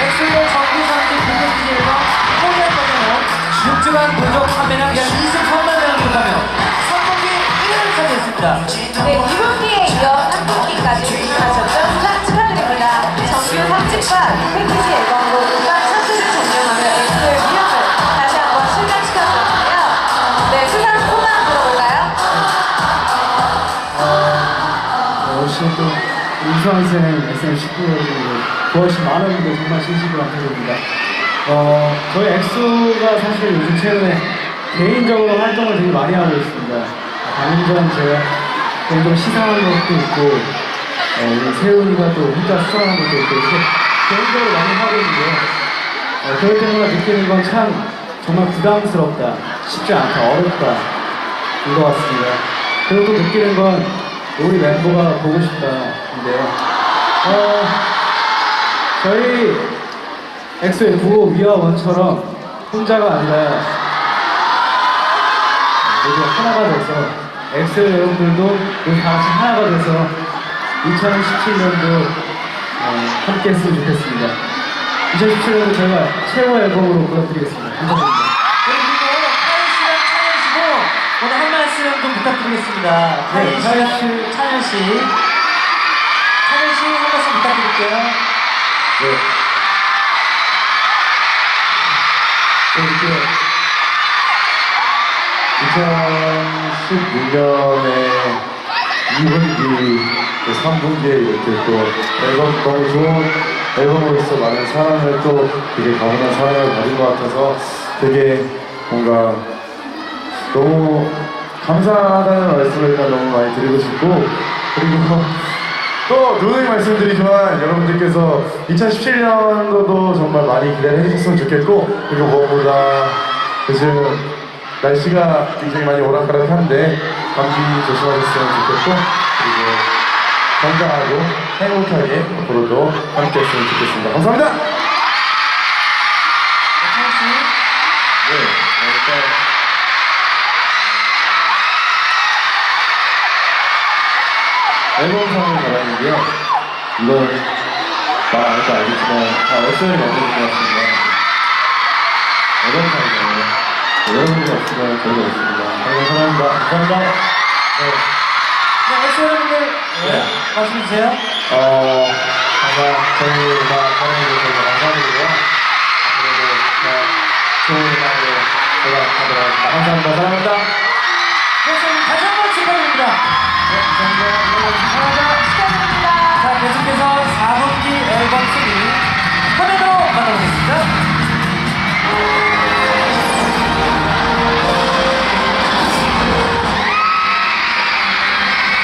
엑소의 정규상기 공격기 앨범 코리아 버전은 육주간 누적 판매량 약 23만 명을 기록하며 3분기 1위를 차지했습니다. 네, 1분기에 이어 3분기까지 진행하셨던 참 축하드립니다. 정규 3집과 패키지 앨범으로 무한 차트를 점령하며 엑소의 위협을 다시 한번 실감시켰거든요. 네, 수상 소감 들어볼까요? 어, 역시 또 우수한 SM 19로 하신 많은 분들 정말 진심으로 감사드립니다. 어, 저희 엑소가 사실 요즘 최근에 개인적으로 활동을 되게 많이 하고 있습니다. 방금 전 제가 개인적으로 시상한 것도 있고, 어, 우리 세훈이가 또 혼자 수상한 것도 있고, 이렇게 개인적으로 많이 하고 있는데요. 어, 그럴 때마다 느끼는 건 참 정말 부담스럽다, 쉽지 않다, 어렵다, 인것 같습니다. 그리고 또 느끼는 건 우리 멤버가 보고 싶다인데요. 어, 저희 엑소의 구호 위아 원처럼 혼자가 아니라 모두 하나가 돼서 엑소 여러분들도 우리 다 같이 하나가 돼서 2017년도 어, 함께 했으면 좋겠습니다. 2017년도 저희가 최고 앨범으로 보여드리겠습니다. 찬현 씨도 오늘 한 말씀 좀 부탁드리겠습니다. 네, 타연 씨. 찬현 씨. 찬현 씨한 말씀 부탁드릴게요. 네. 네, 이렇게 2016년에 2분기, 3분기에 이렇게 또 앨범 너무 좋은 앨범으로서 많은 사랑을 또 되게 가분한 사랑을 받은 것 같아서 되게 뭔가 너무 감사하다는 말씀을 일단 너무 많이 드리고 싶고 그리고 또 누누이 말씀드리지만 여러분들께서 2017년도도 정말 많이 기대를 해주셨으면 좋겠고 그리고 무엇보다 요즘 날씨가 굉장히 많이 오락가락한데 감기 조심하셨으면 좋겠고 그리고 건강하고 행복하게 앞으로도 함께 했으면 좋겠습니다. 감사합니다. 말하는데요. 이건 말안 해도 알겠지만 다 SN이 만드는 것 같습니다. 앨범상이잖아요. 여러분들 없으면 저희가 없습니다. 여러분 사랑합니다. 감사합니다. 네. 네, 엑소 여러분들. 네. 말씀해 주세요. 어, 항상 저희 음악 사랑해주셔서 감사드리고요. 앞으로도 더 좋은 음악으로 돌아가도록 하겠습니다. 감사합니다. 사랑합니다.